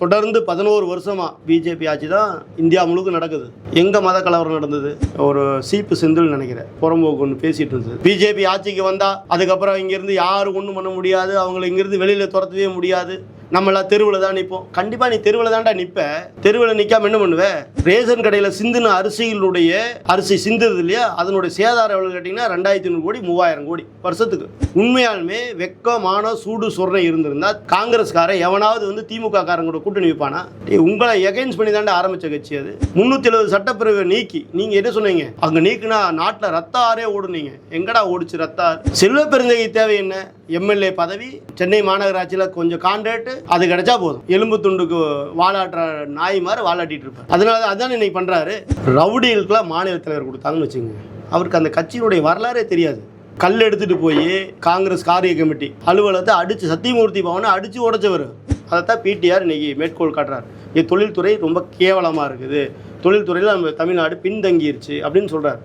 தொடர்ந்து பதினோரு வருஷமா பிஜேபி ஆட்சி தான் இந்தியா முழுக்க நடக்குது. எங்க மத கலவரம் நடந்தது? ஒரு சீப்பு செந்தில் நினைக்கிறேன். புறம்போக்கு ஒன்று பேசிட்டு இருந்தது. பிஜேபி ஆட்சிக்கு வந்தா அதுக்கப்புறம் இங்கிருந்து யாரும் ஒன்றும் பண்ண முடியாது. அவங்களை இங்கிருந்து வெளியில துரத்தவே முடியாது. நம்மளாம் தெருவில் தான் நிற்போம் கண்டிப்பாக நீ தெருவில் தான்டா நிற்ப தெருவில் நிற்காம என்ன பண்ணுவ? ரேஷன் கடையில் சிந்தின அரிசிகளுடைய அரிசி சிந்துறது இல்லையா? அதனுடைய சேதாரம் எவ்வளோ கேட்டிங்கன்னா ரெண்டாயிரத்தி நூறு கோடி மூவாயிரம் கோடி வருஷத்துக்கு. உண்மையாலுமே வெக்கமான சூடு சொரணை இருந்திருந்தா காங்கிரஸ்காரன் எவனாவது வந்து திமுக காரங்களோட கூட்டணி வைப்பானா? உங்களை எகைன்ஸ் பண்ணி தாண்டா ஆரம்பிச்ச கட்சி அது. முந்நூற்றி எழுபது சட்டப்பிரிவை நீக்கி. நீங்கள் என்ன சொன்னீங்க? அங்கே நீக்குனா நாட்டில் ரத்த ஆறே ஓடுனீங்க. எங்கடா ஓடிச்சு ரத்த ஆறு? செல்வ பெருந்தகை தேவை என்ன? எம்எல்ஏ பதவி சென்னை மாநகராட்சியில் கொஞ்சம் கான்ட்ராக்ட் அது கிடைச்சா போதும். எலும்பு துண்டுக்கு வாழாட்டுற நாய் மாதிரி வாழாட்டிட்டு இருப்பார். அதனால அதான் இன்னைக்கு பண்ணுறாரு ரவுடிகளுக்குலாம் மாநில தலைவர் கொடுத்தாங்கன்னு வச்சுங்க அவருக்கு அந்த கட்சியினுடைய வரலாறே தெரியாது. கல் எடுத்துகிட்டு போய் காங்கிரஸ் காரிய கமிட்டி அலுவலகத்தை அடிச்சு சத்தியமூர்த்தி பவனை அடித்து உடைச்சவர். அதைத்தான் பிடிஆர் இன்னைக்கு மேற்கோள் காட்டுறாரு. இது தொழில்துறை ரொம்ப கேவலமாக இருக்குது. தொழில்துறையில் நம்ம தமிழ்நாடு பின்தங்கிருச்சு அப்படின்னு சொல்கிறார்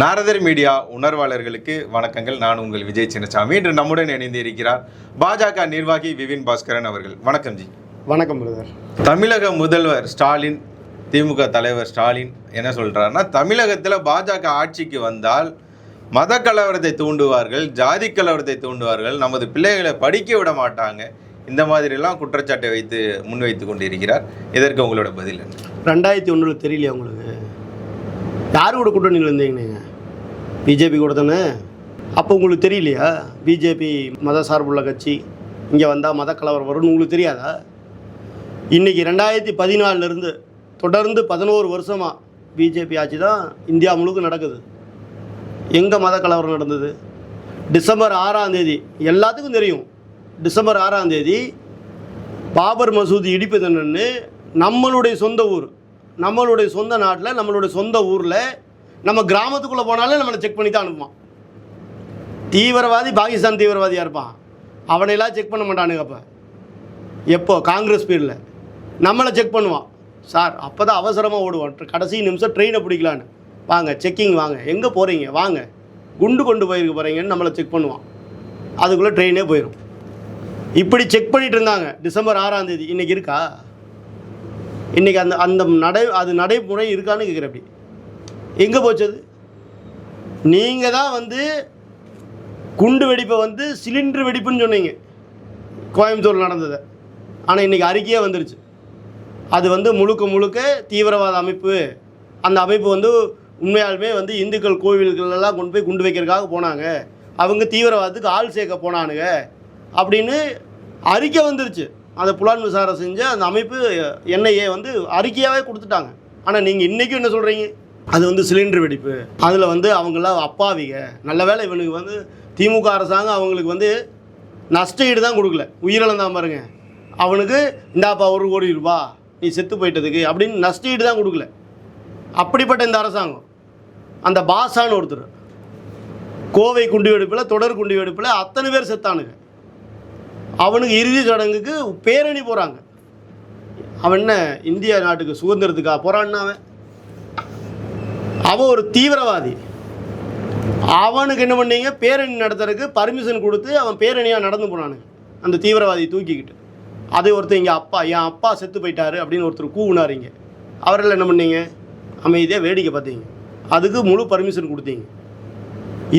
நாரதர் மீடியா உணர்வாளர்களுக்கு வணக்கங்கள். நான் உங்கள் விஜய் சின்னசாமி. இன்று நம்முடன் இணைந்து இருக்கிறார் பாஜக நிர்வாகி விபின் பாஸ்கரன் அவர்கள். வணக்கம் ஜி. வணக்கம் பிரதர். தமிழக முதல்வர் ஸ்டாலின் திமுக தலைவர் ஸ்டாலின் என்ன சொல்றாருன்னா தமிழகத்தில் பாஜக ஆட்சிக்கு வந்தால் மத கலவரத்தை தூண்டுவார்கள் ஜாதி கலவரத்தை தூண்டுவார்கள் நமது பிள்ளைகளை படிக்க விட மாட்டாங்க. இந்த மாதிரிலாம் குற்றச்சாட்டை வைத்து முன்வைத்து கொண்டிருக்கிறார். இதற்கு உங்களோட பதில் என்ன? ரெண்டாயிரத்தி ஒன்றில் தெரியலையா உங்களுக்கு? யார் கூட கூட்டணியில் இருந்தீங்க பிஜேபி கூட தானே? அப்போ உங்களுக்கு தெரியலையா? பிஜேபி மத சார்புள்ள கட்சி இங்கே வந்தால் மத கலவரம் வரும்னு உங்களுக்கு தெரியாதா? இன்றைக்கி ரெண்டாயிரத்தி பதினாலிருந்து தொடர்ந்து பதினோரு வருஷமாக பிஜேபி ஆட்சி தான் இந்தியா முழுக்க நடக்குது. எங்கே மத கலவரம் நடந்தது? டிசம்பர் ஆறாம் தேதி எல்லாத்துக்கும் தெரியும். டிசம்பர் ஆறாம் தேதி பாபர் மசூதி இடிப்பு என்னன்னு நம்மளுடைய சொந்த ஊர் நம்மளுடைய சொந்த நாட்டில் நம்மளுடைய சொந்த ஊரில் நம்ம கிராமத்துக்குள்ளே போனாலே நம்மளை செக் பண்ணி தான் அனுப்புவான். தீவிரவாதி பாகிஸ்தான் தீவிரவாதியாக இருப்பான். அவனையெல்லாம் செக் பண்ண மாட்டானுங்க அப்போ. எப்போ? காங்கிரஸ் பீரியடில். நம்மளை செக் பண்ணுவான். சார் அப்போ தான் அவசரமாக ஓடுவான் கடைசி நிமிஷம் ட்ரெயினை பிடிக்கலான்னு. வாங்க செக்கிங் வாங்க. எங்கே போகிறீங்க வாங்க. குண்டு கொண்டு போயிருக்க போகிறீங்கன்னு நம்மளை செக் பண்ணுவான். அதுக்குள்ளே ட்ரெயினே போயிடும் இப்படி செக் பண்ணிட்டு இருந்தாங்க. டிசம்பர் ஆறாம் தேதி. இன்றைக்கி இருக்கா? இன்றைக்கி அந்த அந்த நடை அது நடைமுறை இருக்கான்னு கேட்குறேன் அப்படி. எங்கே போச்சது நீங்கள் தான் வந்து குண்டு வெடிப்பை வந்து சிலிண்டர் வெடிப்புன்னு சொன்னீங்க. கோயம்புத்தூர் நடந்ததை. ஆனால் இன்றைக்கி அறிக்கையே வந்துருச்சு. அது வந்து முழுக்க முழுக்க தீவிரவாத அமைப்பு. அந்த அமைப்பு வந்து உண்மையாலுமே வந்து இந்துக்கள் கோவில்களெல்லாம் கொண்டு போய் குண்டு வைக்கிறதுக்காக போனாங்க. அவங்க தீவிரவாதத்துக்கு ஆள் சேர்க்க போனானுங்க. அப்படின்னு அறிக்கை வந்துருச்சு. அதை புலான் விசாரணை செஞ்சு அந்த அமைப்பு என்ஐஏ வந்து அறிக்கையாகவே கொடுத்துட்டாங்க. ஆனால் நீங்கள் இன்றைக்கும் என்ன சொல்கிறீங்க அது வந்து சிலிண்டர் வெடிப்பு. அதில் வந்து அவங்களாம் அப்பாவிங்க நல்ல வேலை இவனுக்கு வந்து திமுக அரசாங்கம் அவங்களுக்கு வந்து நஷ்ட ஈடு தான் கொடுக்கல. உயிரிழந்தான் பாருங்க. அவனுக்கு இந்தாப்பா ஒரு கோடி ரூபா நீ செத்து போயிட்டதுக்கு அப்படின்னு நஷ்ட ஈடு தான் கொடுக்கல. அப்படிப்பட்ட இந்த அரசாங்கம். அந்த பாசான்னு ஒருத்தர். கோவை குண்டு வெடிப்பில் தொடர் குண்டு வெடிப்பில் அத்தனை பேர் செத்தானுங்க. அவனுக்கு இறுதி சடங்குக்கு பேரணி போகிறாங்க அவன் என்ன இந்திய நாட்டுக்கு சுதந்திரத்துக்காக போகிறான்னு அவன்? அவன் ஒரு தீவிரவாதி. அவனுக்கு என்ன பண்ணீங்க? பேரணி நடத்துறதுக்கு பர்மிஷன் கொடுத்து அவன் பேரணியாக நடந்து போனானுங்க. அந்த தீவிரவாதி தூக்கிக்கிட்டு. அதே ஒருத்தர் இங்கே அப்பா என் அப்பா செத்து போயிட்டாரு அப்படின்னு ஒருத்தர் கூவுனார் இங்கே அவரெல்லாம் என்ன பண்ணீங்க? அமைதியாக வேடிக்கை பார்த்தீங்க. அதுக்கு முழு பர்மிஷன் கொடுத்தீங்க.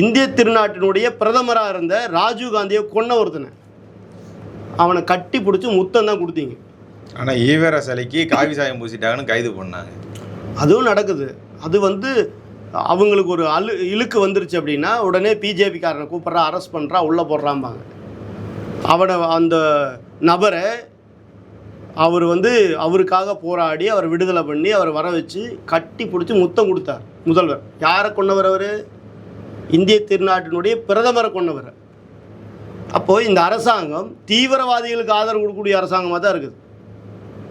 இந்திய திருநாட்டினுடைய பிரதமராக இருந்த ராஜீவ் காந்தியை கொன்ன ஒருத்தனை. அவனை கட்டி பிடிச்சி முத்தம் தான் கொடுத்தீங்க. ஆனால் ஈவேர சிலைக்கு காவி சாயம் பூசிட்டாங்கன்னு கைது பண்ணாங்க. அதுவும் நடக்குது. அது வந்து அவங்களுக்கு ஒரு அழு இழுக்கு வந்துருச்சு அப்படின்னா உடனே பிஜேபிக்காரனை கூப்பிட்றா அரெஸ்ட் பண்ணுறா உள்ளே போடுறாம்பாங்க. அவனை அந்த நபரை அவர் வந்து அவருக்காக போராடி அவர் விடுதலை பண்ணி அவரை வர வச்சு கட்டி பிடிச்சி முத்தம் கொடுத்தார் முதல்வர். யாரை கொண்டவர் அவர்? இந்திய திருநாட்டினுடைய பிரதமரை கொண்டவர் அப்போது இந்த அரசாங்கம் தீவிரவாதிகளுக்கு ஆதரவு கொடுக்கக்கூடிய அரசாங்கமாக தான் இருக்குது.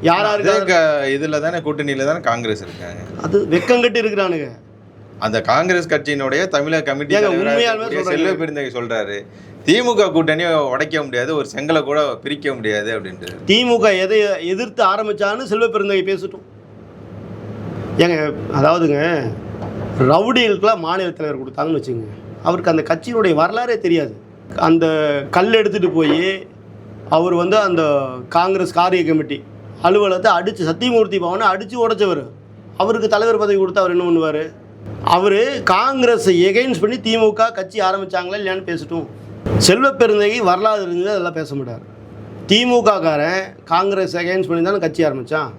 யார் யாருக்கு ஆதரவு- இதில் தானே கூட்டணியில் தானே காங்கிரஸ் இருக்காங்க. அது வெக்கங்கட்டு இருக்கிறானுங்க. அந்த காங்கிரஸ் கட்சியினுடைய தமிழக கமிட்டி. செல்வ பெருந்தகை சொல்றாரு திமுக கூட்டணியை உடைக்க முடியாது ஒரு செங்கலை கூட பிரிக்க முடியாது அப்படின்ட்டு. திமுக எதை எதிர்த்து ஆரம்பிச்சான்னு செல்வ பெருந்தகை பேசட்டும். ஏங்க அதாவதுங்க ரவுடிகளுக்கெல்லாம் மாநில தலைவர் கொடுத்தாங்கன்னு வச்சுங்க அவருக்கு அந்த கட்சியினுடைய வரலாறே தெரியாது. அந்த கல் எடுத்துகிட்டு போய் அவர் வந்து அந்த காங்கிரஸ் காரிய கமிட்டி அலுவலகத்தை அடித்து சத்தியமூர்த்தி பவனை அடித்து உடைச்சவர். அவருக்கு தலைவர் பதவி கொடுத்து அவர் என்ன பண்ணுவார்? அவர் காங்கிரஸை எகைன்ஸ் பண்ணி திமுக கட்சி ஆரம்பித்தாங்களா இல்லையான்னு பேசட்டும். செல்வ பெருந்தகை வரலாறு இருந்தது அதெல்லாம் பேச மாட்டார். திமுககாரன் காங்கிரஸ் எகெயின்ஸ்ட் பண்ணி தானே கட்சி ஆரம்பித்தான்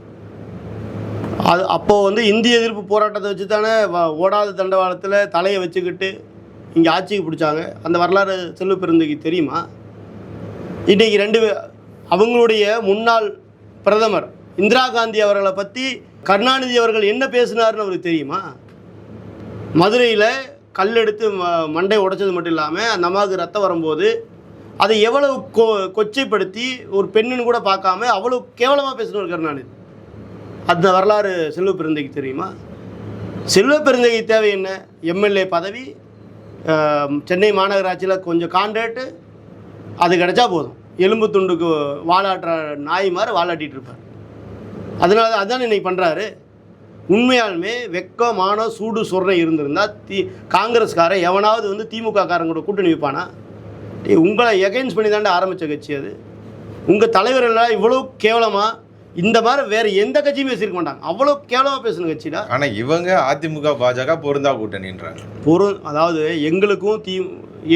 அது அப்போது வந்து இந்திய எதிர்ப்பு போராட்டத்தை வச்சு தானே வ- ஓடாத தண்டவாளத்தில் தலையை வச்சுக்கிட்டு இங்கே ஆட்சிக்கு பிடிச்சாங்க. அந்த வரலாறு செல்வ பெருந்தகைக்கு தெரியுமா? இன்றைக்கி ரெண்டு பே- அவங்களுடைய முன்னாள் பிரதமர். இந்திரா காந்தி அவர்களை பற்றி கருணாநிதி அவர்கள் என்ன பேசினார்னு அவருக்கு தெரியுமா? மதுரையில் கல் எடுத்து ம- மண்டை உடைச்சது மட்டும் இல்லாமல் அந்த அம்மாவுக்கு ரத்தம் வரும்போது அதை எவ்வளவு கொ கொச்சைப்படுத்தி ஒரு பெண்ணுன்னு கூட பார்க்காம அவ்வளோ கேவலமாக பேசினார் கருணாநிதி. அந்த வரலாறு செல்வ பெருந்தகைக்கு தெரியுமா? செல்வ பெருந்தகை தேவை என்ன? எம்எல்ஏ பதவி சென்னை மாநகராட்சியில் கொஞ்சம் கான்ட்ராக்டு அது கிடைச்சா போதும். எலும்பு துண்டுக்கு வாலாட்டுற நாய் மாதிரி வாலாட்டிட்டு இருப்பார். அதனால அதான் இன்னைக்கு பண்ணுறாரு உண்மையாலுமே வெக்கம் மானம் சூடு சொரணை இருந்திருந்தா தி காங்கிரஸ்காரன் எவனாவது வந்து திமுக காரங்களோட கூட்டணி வைப்பானா? உங்களை எகைன்ஸ் பண்ணி தாண்டா ஆரம்பித்த கட்சி அது. உங்கள் தலைவர் எல்லாம் இவ்வளோ கேவலமாக இந்த மாதிரி வேறு எந்த கட்சியும் பேசியிருக்க மாட்டாங்க. அவ்வளோ கேவலமாக பேசின கட்சிடா? ஆனா இவங்க அதிமுக பாஜக பொருந்தா கூட்டணின்றாங்க. பொருள் அதாவது எங்களுக்கும் தி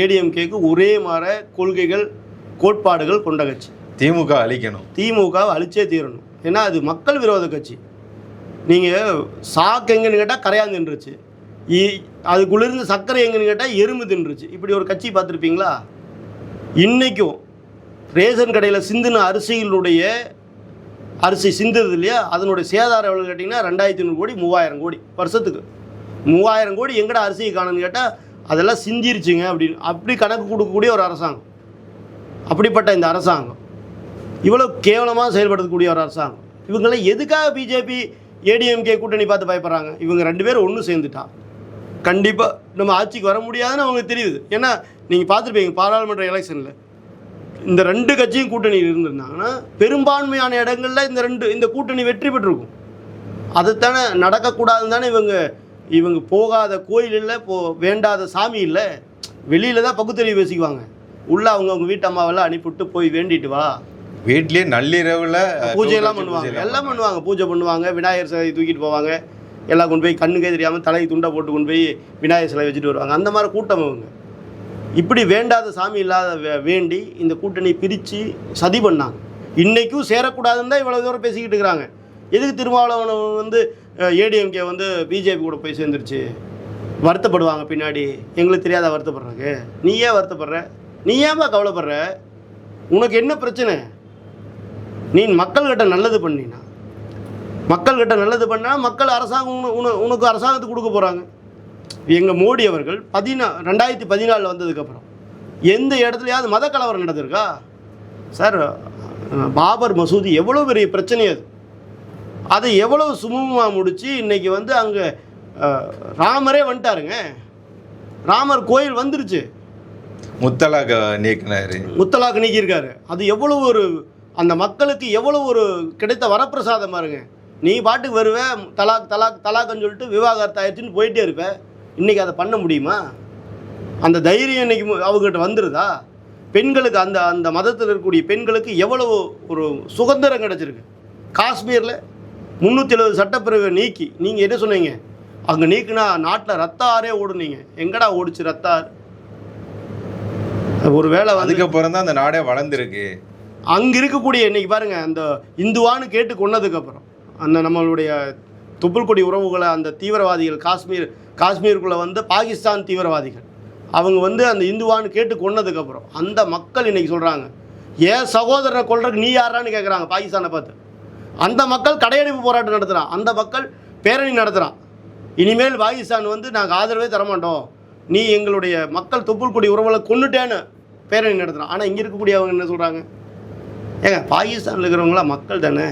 ஏடிஎம்கேக்கும் ஒரே மாதிரி கொள்கைகள் கோட்பாடுகள் கொண்ட கட்சி. திமுக அழிக்கணும். திமுகவை அழிச்சே தீரணும். ஏன்னா அது மக்கள் விரோத கட்சி. நீங்கள் சாக்கு எங்கன்னு கேட்டால் கரையான் தின்றுச்சு இ- அதுக்குள்ளிருந்து சர்க்கரை எங்கன்னு கேட்டால் எறும்பு தின்றுச்சு. இப்படி ஒரு கட்சி பார்த்துருப்பீங்களா? இன்றைக்கும் ரேஷன் கடையில் சிந்தின அரிசிகளுடைய அரிசி சிந்துறது இல்லையா? அதனுடைய சேதாரம் எவ்வளோ கேட்டிங்கன்னா ரெண்டாயிரத்தி ஐநூறு கோடி மூவாயிரம் கோடி வருஷத்துக்கு. மூவாயிரம் கோடி எங்கடா அரிசி காணுன்னு கேட்டால் அதெல்லாம் சிந்திருச்சுங்க அப்படின்னு. அப்படி கணக்கு கொடுக்கக்கூடிய ஒரு அரசாங்கம். அப்படிப்பட்ட இந்த அரசாங்கம். இவ்வளோ கேவலமாக செயல்படுத்தக்கூடிய ஒரு அரசாங்கம். இவங்கெல்லாம் எதுக்காக பிஜேபி ஏடிஎம்கே கூட்டணி பார்த்து பயப்படுறாங்க? இவங்க ரெண்டு பேரும் ஒன்று சேர்ந்துட்டா. கண்டிப்பாக நம்ம ஆட்சிக்கு வர முடியாதுன்னு அவங்களுக்கு தெரியுது. ஏன்னா நீங்கள் பார்த்துருப்பீங்க பாராளுமன்ற எலெக்ஷனில். இந்த ரெண்டு கட்சியும் கூட்டணியில் இருந்திருந்தாங்கன்னா பெரும்பான்மையான இடங்களில் இந்த ரெண்டு இந்த கூட்டணி வெற்றி பெற்றிருக்கும். அதைத்தானே நடக்கக்கூடாதுன்னு தானே இவங்க இவங்க போகாத கோயில் இல்லை போ வேண்டாத சாமி இல்லை வெளியில் தான் பகுத்தறிவு பேசிக்குவாங்க. உள்ள அவங்க அவங்க வீட்டு அம்மாவெல்லாம் அனுப்பிவிட்டு போய் வேண்டிட்டு வா. வீட்லயே நள்ளிரவுல பூஜையெல்லாம் பண்ணுவாங்க. எல்லாம் பண்ணுவாங்க. பூஜை பண்ணுவாங்க. விநாயகர் சிலை தூக்கிட்டு போவாங்க. எல்லாம் கொண்டு போய் கண்ணுக்கே தெரியாமல் தலையை துண்டை போட்டு கொண்டு போய் விநாயகர் சிலை வச்சுட்டு வருவாங்க. அந்த மாதிரி கூட்டம் அவங்க. இப்படி வேண்டாத சாமி இல்லாத வே- வேண்டி இந்த கூட்டணி பிரித்து சதி பண்ணாங்க. இன்றைக்கும் சேரக்கூடாதுன்னு தான் இவ்வளோ தூரம் பேசிக்கிட்டு இருக்கிறாங்க. எதுக்கு திருமாவளவன் வந்து ஏடிஎம்கே வந்து பிஜேபி கூட போய் சேர்ந்துருச்சு? வருத்தப்படுவாங்க பின்னாடி. எங்களுக்கு தெரியாத வருத்தப்படுறாங்க நீ ஏன் வருத்தப்படுற? நீ ஏன்பா கவலைப்படுற? உனக்கு என்ன பிரச்சனை? நீ மக்கள்கிட்ட நல்லது பண்ணினா. மக்கள்கிட்ட நல்லது பண்ணால் மக்கள் அரசாங்கம் உனக்கு அரசாங்கத்துக்கு கொடுக்க போகிறாங்க எங்கள் மோடி அவர்கள் பதினா ரெண்டாயிரத்தி பதினாலில் வந்ததுக்கப்புறம் எந்த இடத்துலையாவது மத கலவரம் நடந்திருக்கா? சார் பாபர் மசூதி எவ்வளோ பெரிய பிரச்சனை அது. அதை எவ்வளோ சுமூகமாக முடித்து இன்னைக்கு வந்து அங்கே ராமரே வந்துட்டாருங்க. ராமர் கோயில் வந்துருச்சு. முத்தலாக நீக்கினாரு. முத்தலாக்கு நீக்கியிருக்காரு. அது எவ்வளோ ஒரு அந்த மக்களுக்கு எவ்வளோ ஒரு கிடைத்த வரப்பிரசாதம் பாருங்க. நீ பாட்டுக்கு வருவ தலாக் தலாக் தலாக்னு சொல்லிட்டு விவாகரத்து ஆயிடுச்சுன்னு போயிட்டே இருப்ப. இன்னைக்கு அதை பண்ண முடியுமா? அந்த தைரியம் இன்னைக்கு அவங்ககிட்ட வந்துருதா? பெண்களுக்கு அந்த அந்த மதத்தில் இருக்கக்கூடிய பெண்களுக்கு எவ்வளவு ஒரு சுதந்திரம் கிடைச்சிருக்கு? காஷ்மீரில் முந்நூற்றி எழுபது சட்டப்பிரிவை நீக்கி நீங்கள் என்ன சொன்னீங்க? அங்கே நீக்குனா நாட்டில் ரத்த ஆறே ஓடுனீங்க. எங்கடா ஓடுச்சு ரத்த ஆறு? ஒரு வேளை வந்து அதுக்கப்புறம் தான் அந்த நாடே வளர்ந்துருக்கு. அங்கே இருக்கக்கூடிய இன்னைக்கு பாருங்க அந்த இந்துவான்னு கேட்டு கொன்னதுக்கப்புறம் அந்த நம்மளுடைய துப்புல்கொடி உறவுகளை அந்த தீவிரவாதிகள் காஷ்மீர் காஷ்மீருக்குள்ளே வந்து பாகிஸ்தான் தீவிரவாதிகள் அவங்க வந்து அந்த இந்துவான்னு கேட்டு கொன்னதுக்கப்புறம் அந்த மக்கள் இன்னைக்கு சொல்கிறாங்க ஏன் சகோதரனை கொல்றதுக்கு நீ யாரான்னு கேட்குறாங்க பாகிஸ்தானை பார்த்து. அந்த மக்கள் கடையடைப்பு போராட்டம் நடத்துகிறான் அந்த மக்கள் பேரணி நடத்துகிறான் இனிமேல் பாகிஸ்தான் வந்து நாங்கள் ஆதரவே தரமாட்டோம். நீ எங்களுடைய மக்கள் தொப்புள்கொடி உறவுகளை கொன்னுட்டேன்னு பேரணி நடத்துகிறான் ஆனால் இங்கே இருக்கக்கூடிய அவங்க என்ன சொல்கிறாங்க ஏங்க பாகிஸ்தானில் இருக்கிறவங்களாம் மக்கள் தானே?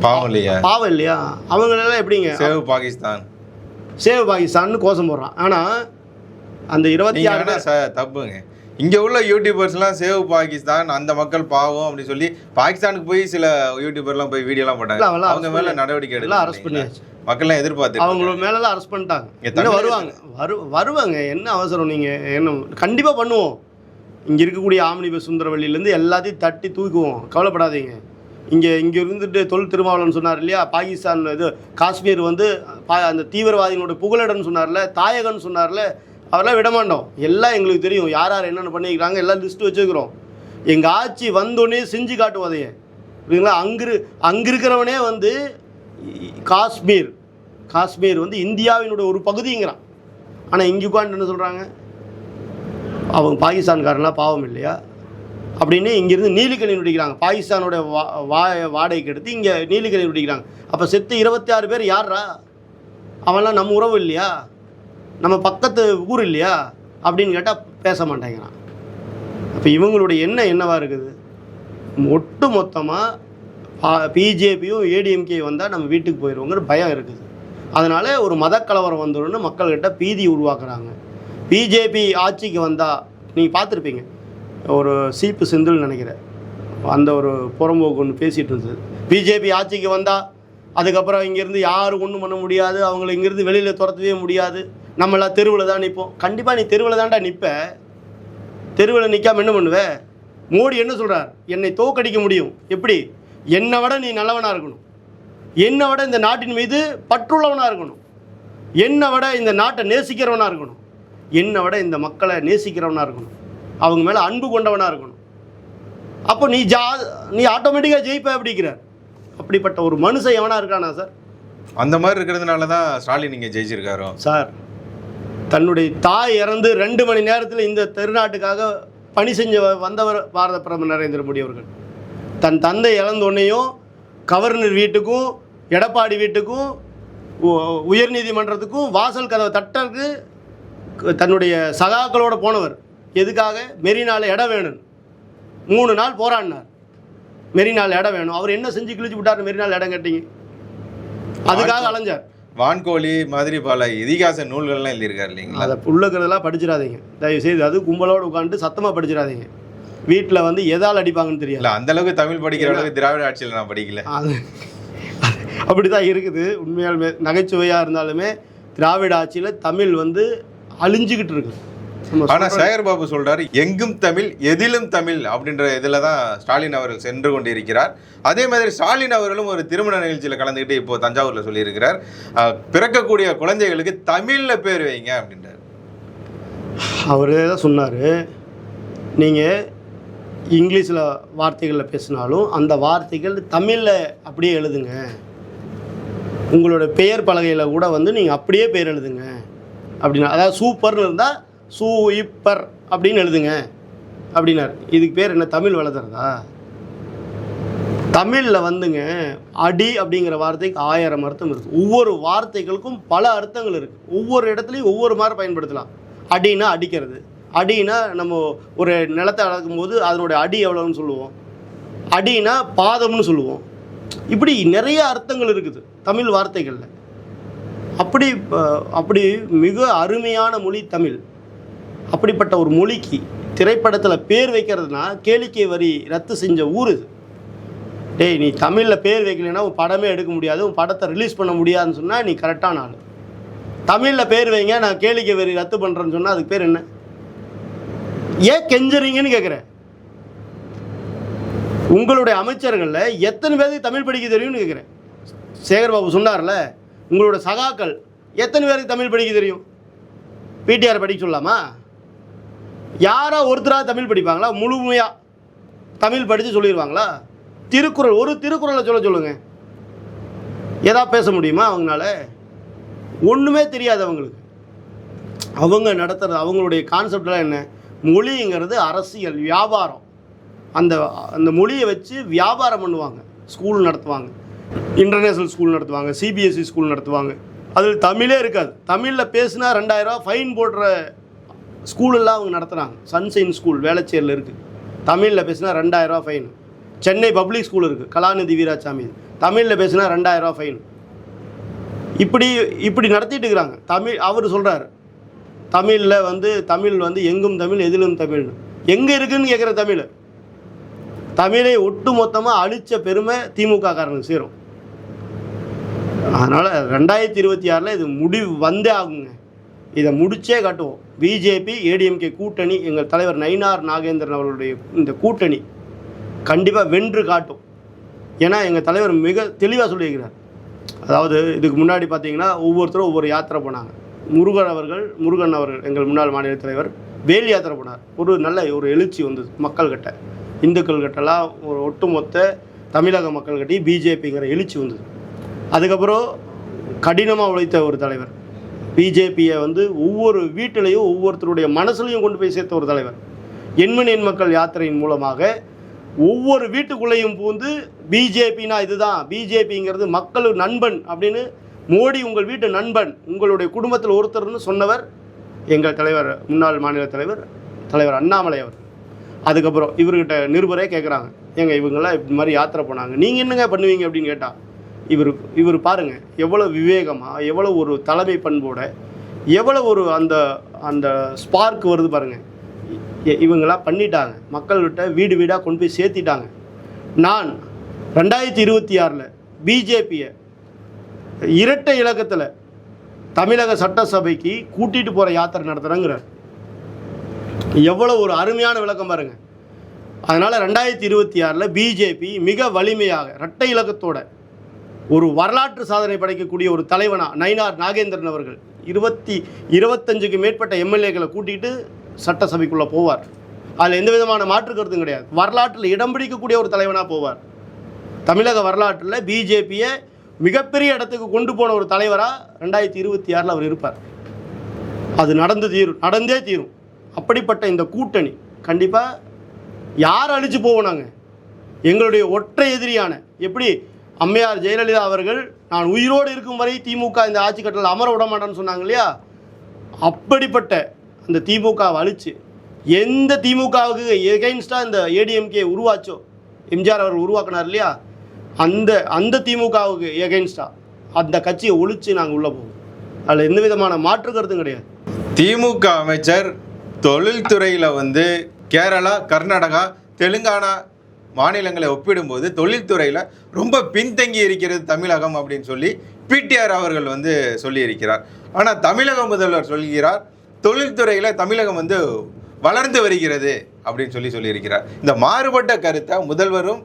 பாவம் இல்லையா. பாவம் இல்லையா? அவங்களெல்லாம் எப்படிங்க? சேவ் பாகிஸ்தான். சேவ் பாகிஸ்தான்னு கோஷம் போடுறான். ஆனால் அந்த இருபத்தி ஆறு வேணா ச- தப்புங்க. இங்க உள்ள யூடியூபர்ஸ்லாம் சேவ் பாகிஸ்தான் அந்த மக்கள் பாவம் அப்படி சொல்லி பாகிஸ்தானுக்கு போய் சில யூடியூபர்லாம் போய் வீடியோலாம் போட்டாங்க. அவங்க மேல நடவடிக்கை எல்லாம் எடுக்கல அரெஸ்ட் பண்ணியாச்சு. மக்கள்லாம் எதிர்பார்த்து அவங்கள மேலெல்லாம் அரெஸ்ட் பண்ணிட்டாங்க. தமிழகத்துல- வருவாங்க. வரு வருவாங்க. என்ன அவசரம் நீங்கள் என்ன கண்டிப்பாக பண்ணுவோம். இங்கே இருக்கக்கூடிய ஆம்னி பஸ் சுந்தரவள்ளியிலேருந்து எல்லாத்தையும் தட்டி தூக்குவோம். கவலைப்படாதீங்க. இங்கே இங்கே இருந்துட்டு தொல் திருமாவளவன் சொன்னார் இல்லையா? பாகிஸ்தான் இது காஷ்மீர் வந்து பா அந்த தீவிரவாதிகளோட புகலிடம்னு சொன்னார்ல தாயகம்னு சொன்னார்ல அவரெல்லாம் விடமாட்டோம். எல்லாம் எங்களுக்கு தெரியும். யார் யார் என்னென்ன பண்ணிக்கிறாங்க எல்லாம் லிஸ்ட்டு வச்சுக்கிறோம் எங்கள் ஆட்சி வந்தோடனே செஞ்சு காட்டுவதையே புரியுங்களா அங்கிரு அங்கே இருக்கிறவனே வந்து காஷ்மீர் காஷ்மீர் வந்து இந்தியாவினுடைய ஒரு பகுதிங்கிறான். ஆனால் இங்கே உட்காந்து என்ன சொல்கிறாங்க அவங்க பாகிஸ்தான்காரன்லாம் பாவம் இல்லையா? அப்படின்னு இங்கேருந்து நீலிக்கணி நொடிக்கிறாங்க. பாகிஸ்தானோட வா வா வாடகைக்கு எடுத்து இங்கே நீலிக்கணி நொடிக்கிறாங்க. அப்போ செத்து இருபத்தி ஆறு பேர் யாரா அவன்லாம் நம்ம உறவு இல்லையா? நம்ம பக்கத்து ஊர் இல்லையா? அப்படின்னு கேட்டால் பேச மாட்டேங்கிறான். அப்போ இவங்களுடைய எண்ணம் என்னவாக இருக்குது? ஒட்டு மொத்தமாக பிஜேபியும் ஏடிஎம்கே வந்தால் நம்ம வீட்டுக்கு போயிடுவோங்கிற பயம் இருக்குது. அதனால் ஒரு மதக்கலவரம் வந்துடும்னு மக்கள்கிட்ட பீதி உருவாக்குறாங்க. பிஜேபி ஆட்சிக்கு வந்தால் நீங்கள் பார்த்துருப்பீங்க. ஒரு சீப்பு செந்தில் நினைக்கிறேன். அந்த ஒரு புறம்போக்கு ஒன்று பேசிகிட்டு இருந்தது. பிஜேபி ஆட்சிக்கு வந்தால் அதுக்கப்புறம் இங்கேருந்து யாரும் ஒன்றும் பண்ண முடியாது. அவங்கள இங்கேருந்து வெளியில் துரத்தவே முடியாது. நம்மளாம் தெருவில் தான் நிற்போம் கண்டிப்பாக நீ தெருவில் தான்டா நிற்ப தெருவில் நிற்காம என்ன பண்ணுவ? மோடி என்ன சொல்கிறார் என்னை தோக்கடிக்க முடியும். எப்படி? என்னை விட நீ நல்லவனாக இருக்கணும். என்னை விட இந்த நாட்டின் மீது பற்றுள்ளவனாக இருக்கணும். என்னை விட இந்த நாட்டை நேசிக்கிறவனாக இருக்கணும். என்னை விட இந்த மக்களை நேசிக்கிறவனாக இருக்கணும். அவங்க மேலே அன்பு கொண்டவனாக இருக்கணும். அப்போ நீ ஜா நீ ஆட்டோமேட்டிக்காக ஜெயிப்ப அப்படிங்கிறார் அப்படிப்பட்ட ஒரு மனுஷன் எவனா இருக்கானா சார்? அந்த மாதிரி இருக்கிறதுனால தான் ஸ்டாலின் இங்கே ஜெயிச்சிருக்காரோ? சார் தன்னுடைய தாய் இறந்து ரெண்டு மணி நேரத்தில் இந்த திருநாட்டுக்காக பணி செஞ்ச வந்தவர் பாரத பிரதமர் நரேந்திர மோடி அவர்கள். தன் தந்தை இறந்தோடனேயும் கவர்னர் வீட்டுக்கும் எடப்பாடி வீட்டுக்கும் உயர்நீதிமன்றத்துக்கும் வாசல் கதவை தட்டருக்கு தன்னுடைய சகாக்களோட போனவர். எதுக்காக? மெரினால இடம் வேணும். மூணு நாள் போராடினார். மெரினால இடம் வேணும். அவர் என்ன செஞ்சு கிழிச்சு விட்டார் மெரினால இடம் கேட்டீங்க? அதுக்காக அலைஞ்சார். வான்கோழி மாதிரி பல இதிகாச நூல்கள்லாம் எழுதியிருக்காரு இல்லைங்களா? அதை உள்ளக்கிறதெல்லாம் படிச்சிடாதீங்க. தயவு செய்து அது கும்பலோடு உட்காந்து சத்தமாக படிச்சிடாதீங்க. வீட்டில் வந்து எதால் அடிப்பாங்கன்னு தெரியாது. இல்ல அந்த அளவுக்கு தமிழ் படிக்கிற அளவுக்கு திராவிட ஆட்சியில் நான் படிக்கல. அது அப்படி தான் இருக்குது. உண்மையாலுமே நகைச்சுவையாக இருந்தாலுமே திராவிட ஆட்சியில் தமிழ் வந்து அழிஞ்சுக்கிட்டு இருக்குது ஆனா சேகர் பாபு சொல்றாரு எங்கும் தமிழ் எதிலும் தமிழ் அப்படின்ற இதுல தான் ஸ்டாலின் அவர்கள் சென்று கொண்டிருக்கிறார். அதே மாதிரி ஸ்டாலின் அவர்களும் ஒரு திருமண நிகழ்ச்சியில கலந்துக்கிட்டு இப்போ தஞ்சாவூர்ல சொல்லியிருக்கிறார். பிறக்கக்கூடிய குழந்தைகளுக்கு தமிழ்ல பேர் வைங்க அப்படின்றார். அவரே தான் சொன்னார் நீங்கள் இங்கிலீஷில் வார்த்தைகளில் பேசினாலும் அந்த வார்த்தைகள் தமிழில் அப்படியே எழுதுங்க. உங்களோட பெயர் பலகையில் கூட வந்து நீங்கள் அப்படியே பேர் எழுதுங்க. அப்படின்னா அதாவது சூப்பர்னு இருந்தால் சூ இப்பர் அப்படின்னு எழுதுங்க. அப்படின்னார். இதுக்கு பேர் என்ன தமிழ் வளர்த்துறதா? தமிழில் வந்துங்க அடி அப்படிங்கிற வார்த்தைக்கு ஆயிரம் அர்த்தம் இருக்குது ஒவ்வொரு வார்த்தைகளுக்கும் பல அர்த்தங்கள் இருக்குது ஒவ்வொரு இடத்துலையும் ஒவ்வொரு மாதிரி பயன்படுத்தலாம். அடின்னா அடிக்கிறது. அடின்னா நம்ம ஒரு நிலத்தை அளக்கும் போது அதனுடைய அடி எவ்வளோன்னு சொல்லுவோம். அடினா பாதம்னு சொல்லுவோம். இப்படி நிறைய அர்த்தங்கள் இருக்குது தமிழ் வார்த்தைகளில். அப்படி அப்படி மிக அருமையான மொழி தமிழ். அப்படிப்பட்ட ஒரு மொழிக்கு திரைப்படத்தில் பேர் வைக்கிறதுனா கேளிக்கை வரி ரத்து செஞ்ச ஊர் இது. டேய் நீ தமிழில் பேர் வைக்கலைன்னா உன் படமே எடுக்க முடியாது உன் படத்தை ரிலீஸ் பண்ண முடியாதுன்னு சொன்னால் நீ கரெக்டான ஆள். தமிழில் பேர் வைங்க நான் கேளிக்கை வரி ரத்து பண்ணுறேன்னு சொன்னால் அதுக்கு பேர் என்ன? ஏன் கெஞ்சுறீங்கன்னு கேட்குறேன் உங்களுடைய அமைச்சர்களில் எத்தனை பேருக்கு தமிழ் படிக்க தெரியும்னு கேட்குறேன் சேகர்பாபு சொன்னார்ல உங்களோட சகாக்கள் எத்தனை பேருக்கு தமிழ் படிக்க தெரியும்? பிடிஆர் படிக்க சொல்லலாமா யாரா ஒருத்தராக தமிழ் படிப்பாங்களா? முழுமையாக தமிழ் படித்து சொல்லிடுவாங்களா திருக்குறள் ஒரு திருக்குறளை சொல்ல சொல்லுங்க. எதா பேச முடியுமா அவங்களால? ஒன்றுமே தெரியாது அவங்களுக்கு. அவங்க நடத்துறது அவங்களுடைய கான்செப்டெலாம் என்ன? மொழிங்கிறது அரசியல் வியாபாரம். அந்த அந்த மொழியை வச்சு வியாபாரம் பண்ணுவாங்க. ஸ்கூல் நடத்துவாங்க. இன்டர்நேஷ்னல் ஸ்கூல் நடத்துவாங்க. சிபிஎஸ்சி ஸ்கூல் நடத்துவாங்க. அதில் தமிழே இருக்காது. தமிழில் பேசினா ரெண்டாயிரரூவா ஃபைன் போடுற ஸ்கூலெல்லாம் அவங்க நடத்துகிறாங்க சன்சைன் ஸ்கூல் வேளச்சேரியில் இருக்குது தமிழில் பேசினா ரெண்டாயிரரூவா ஃபைன். சென்னை பப்ளிக் ஸ்கூல் இருக்குது கலாநிதி வீராசாமி. தமிழில் பேசினா ரெண்டாயிரரூவா ஃபைன். இப்படி இப்படி நடத்திட்டு இருக்கிறாங்க. தமிழ் அவர் சொல்கிறார் தமிழில் வந்து தமிழ் வந்து எங்கும் தமிழ் எதிலும் தமிழ் எங்கே இருக்குதுன்னு கேட்குற தமிழ். தமிழை ஒட்டு மொத்தமாக அழித்த பெருமை திமுக காரனுக்கு சேரும். அதனால் ரெண்டாயிரத்தி இருபத்தி ஆறில் இது முடிவு வந்தே ஆகுங்க. இதை முடிச்சே காட்டுவோம். பிஜேபி ஏடிஎம்கே கூட்டணி எங்கள் தலைவர் நயினார் நாகேந்திரன் அவர்களுடைய இந்த கூட்டணி கண்டிப்பாக வென்று காட்டும். ஏன்னா எங்கள் தலைவர் மிக தெளிவாக சொல்லியிருக்கிறார். அதாவது இதுக்கு முன்னாடி பார்த்தீங்கன்னா ஒவ்வொருத்தரும் ஒவ்வொரு யாத்திரை போனாங்க. முருகன் அவர்கள் முருகன் அவர்கள் எங்கள் முன்னாள் மாநில தலைவர் வேல் யாத்திரை போனார். ஒரு நல்ல ஒரு எழுச்சி வந்தது மக்கள்கிட்ட. இந்துக்கள் கிட்டலாம் ஒரு ஒட்டுமொத்த தமிழக மக்கள்கிட்டையும் பிஜேபிங்கிற எழுச்சி வந்தது. அதுக்கப்புறம் கடினமாக உழைத்த ஒரு தலைவர். பிஜேபியை வந்து ஒவ்வொரு வீட்டிலையும் ஒவ்வொருத்தருடைய மனசுலையும் கொண்டு போய் சேர்த்த ஒரு தலைவர். எண்மண் எண் மக்கள் யாத்திரையின் மூலமாக ஒவ்வொரு வீட்டுக்குள்ளேயும் பூந்து பிஜேபினா இதுதான் பிஜேபிங்கிறது மக்கள் நண்பன் அப்படின்னு மோடி உங்கள் வீட்டு நண்பன் உங்களுடைய குடும்பத்தில் ஒருத்தர்னு சொன்னவர் எங்கள் தலைவர் முன்னாள் மாநில தலைவர் தலைவர் அண்ணாமலை அவர். அதுக்கப்புறம் இவர்கிட்ட நிருபரே கேட்குறாங்க ஏங்க இவங்கெல்லாம் இப்படி மாதிரி யாத்திரை போனாங்க. நீங்கள் என்னங்க பண்ணுவீங்க அப்படின்னு கேட்டால் இவர் இவர் பாருங்கள் எவ்வளோ விவேகமாக எவ்வளோ ஒரு தலைமை பண்போட எவ்வளோ ஒரு அந்த அந்த ஸ்பார்க் வருது பாருங்கள் இவங்களாம் பண்ணிட்டாங்க. மக்கள்கிட்ட வீடு வீடாக கொண்டு போய் சேர்த்திட்டாங்க. நான் ரெண்டாயிரத்தி இருபத்தி ஆறில் பிஜேபியை இரட்டை இலக்கத்தில் தமிழக சட்டசபைக்கு கூட்டிகிட்டு போகிற யாத்திரை நடத்துகிறேங்கிறார் எவ்வளோ ஒரு அருமையான விளக்கம் பாருங்கள் அதனால் ரெண்டாயிரத்தி இருபத்தி ஆறில் பிஜேபி மிக வலிமையாக இரட்டை இலக்கத்தோட ஒரு வரலாற்று சாதனை படைக்கக்கூடிய ஒரு தலைவனா நயினார் நாகேந்திரன் அவர்கள் இருபத்தி இருபத்தஞ்சுக்கு மேற்பட்ட எம்எல்ஏக்களை கூட்டிகிட்டு சட்டசபைக்குள்ளே போவார். அதில் எந்த விதமான மாற்று கருத்தும் கிடையாது. வரலாற்றில் இடம் பிடிக்கக்கூடிய ஒரு தலைவனாக போவார். தமிழக வரலாற்றில் பிஜேபியை மிகப்பெரிய இடத்துக்கு கொண்டு போன ஒரு தலைவராக ரெண்டாயிரத்தி இருபத்தி ஆறில் அவர் இருப்பார். அது நடந்து தீரும் நடந்தே தீரும். அப்படிப்பட்ட இந்த கூட்டணி கண்டிப்பாக யார் அழிச்சு போவோம் நாங்கள் எங்களுடைய ஒற்றை எதிரியான எப்படி அம்மையார் ஜெயலலிதா அவர்கள் நான் உயிரோடு இருக்கும் வரை திமுக இந்த ஆட்சி கட்டத்தில் அமர விட மாட்டேன்னு சொன்னாங்க இல்லையா? அப்படிப்பட்ட அந்த திமுகவை அழிச்சு எந்த திமுகவுக்கு எகைன்ஸ்டாக இந்த ஏடிஎம்கே உருவாச்சோ எம்ஜிஆர் அவர் உருவாக்குனார் இல்லையா? அந்த அந்த திமுகவுக்கு எகெயின்ஸ்டாக அந்த கட்சியை ஒழிச்சு நாங்கள் உள்ளே போவோம். அதில் எந்த விதமான மாற்று கருத்தும் கிடையாது. திமுக அமைச்சர் தொழில்துறையில் வந்து கேரளா கர்நாடகா தெலுங்கானா மாநிலங்களை ஒப்பிடும்போது தொழில்துறையில் ரொம்ப பின்தங்கி இருக்கிறது தமிழகம் அப்படின்னு சொல்லி பிடிஆர் அவர்கள் வந்து சொல்லியிருக்கிறார். ஆனால் தமிழக முதல்வர் சொல்கிறார் தொழில்துறையில் தமிழகம் வந்து வளர்ந்து வருகிறது அப்படின்னு சொல்லி சொல்லியிருக்கிறார். இந்த மாறுபட்ட கருத்தை முதல்வரும்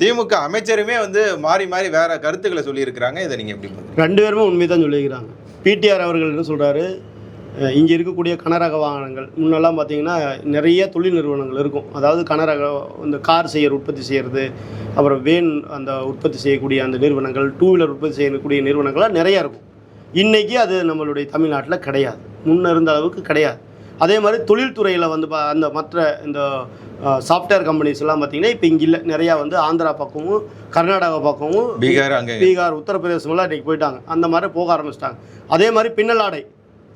திமுக அமைச்சருமே வந்து மாறி மாறி வேற கருத்துக்களை சொல்லியிருக்கிறாங்க. இதை நீங்கள் எப்படி ரெண்டு பேருமே உண்மை தான் சொல்லியிருக்கிறாங்க. பிடிஆர் அவர்கள் என்ன சொல்கிறாரு இங்கே இருக்கக்கூடிய கனரக வாகனங்கள். முன்னெல்லாம் பார்த்தீங்கன்னா நிறைய தொழில் நிறுவனங்கள் இருக்கும். அதாவது கனரக இந்த கார் செய்யற உற்பத்தி செய்கிறது அப்புறம் வேன் அந்த உற்பத்தி செய்யக்கூடிய அந்த நிறுவனங்கள் டூ வீலர் உற்பத்தி செய்யக்கூடிய நிறுவனங்கள்லாம் நிறையா இருக்கும். இன்றைக்கி அது நம்மளுடைய தமிழ்நாட்டில் கிடையாது. முன்ன இருந்த அளவுக்கு கிடையாது. அதே மாதிரி தொழில்துறையில் வந்து பா அந்த மற்ற இந்த சாஃப்ட்வேர் கம்பெனிஸ் எல்லாம் பார்த்தீங்கன்னா இப்போ இங்கே இல்லை. நிறையா வந்து ஆந்திரா பக்கமும் கர்நாடகா பக்கமும் பீகார் அங்கே பீகார் உத்தரப்பிரதேசம்லாம் இன்றைக்கி போயிட்டாங்க. அந்த மாதிரி போக ஆரம்பிச்சிட்டாங்க. அதே மாதிரி பின்னலாடை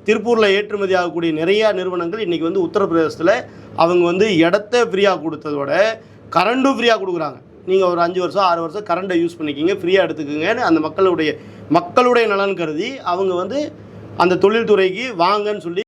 திருப்பூரில் ஏற்றுமதி ஆகக்கூடிய நிறையா நிறுவனங்கள் இன்றைக்கி வந்து உத்தரப்பிரதேசத்தில் அவங்க வந்து இடத்த ஃப்ரீயாக கொடுத்ததோட கரண்ட்டும் ஃப்ரீயாக கொடுக்குறாங்க. நீங்கள் ஒரு அஞ்சு வருஷம் ஆறு வருஷம் கரண்ட்டை யூஸ் பண்ணிக்கிங்க ஃப்ரீயாக எடுத்துக்கங்கன்னு அந்த மக்களுடைய மக்களுடைய நலன் கருதி அவங்க வந்து அந்த தொழில்துறைக்கு வாங்கன்னு சொல்லி